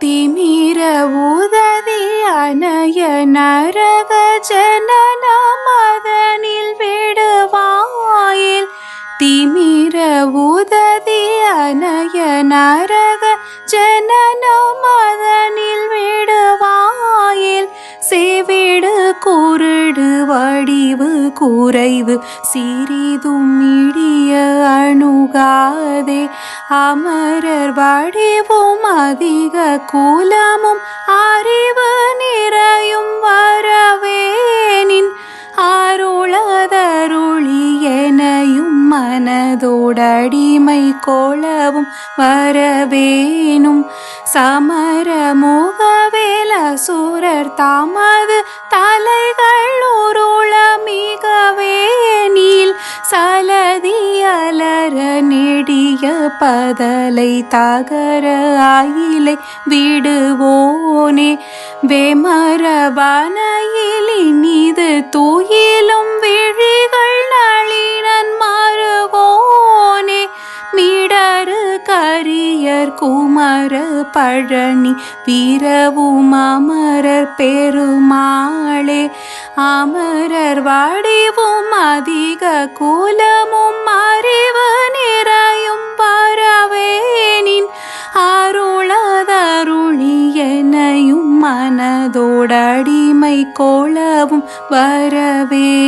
திமிர உதவி அணைய நரக ஜனன மதனில் விடுவாயில். திமிர உதவி அணைய நரக ஜனன குருடு வடிவு குறைவு சிறிதும் இடிய அணுகாதே. அமரர் வடிவும் அதிக கூலமும் அறிவு நிறையும் வரவேனின். அருளதருளி எனையும் மனதோடடிமை கொளவும் வரவேனும். சமரமுக அசுரர் தாமது தலைகள் உருள மிகவேனில் சலதி அலர நெடிய பதலை தகர ஆயிலை விடுவோனே. வேமரபானையில் இனிது தூயிலும் விழிகள் நளினன் மறுவோனே. மிடரு வீரர் குமர பழனி வீரவும் அமரர் பெருமாளே. அமரர் வாடிவும் அதிக கூலமும் அறிவு நிறையும் பரவேனின் அருளதருளி மனதோடடிமை கோளவும் வரவேணும்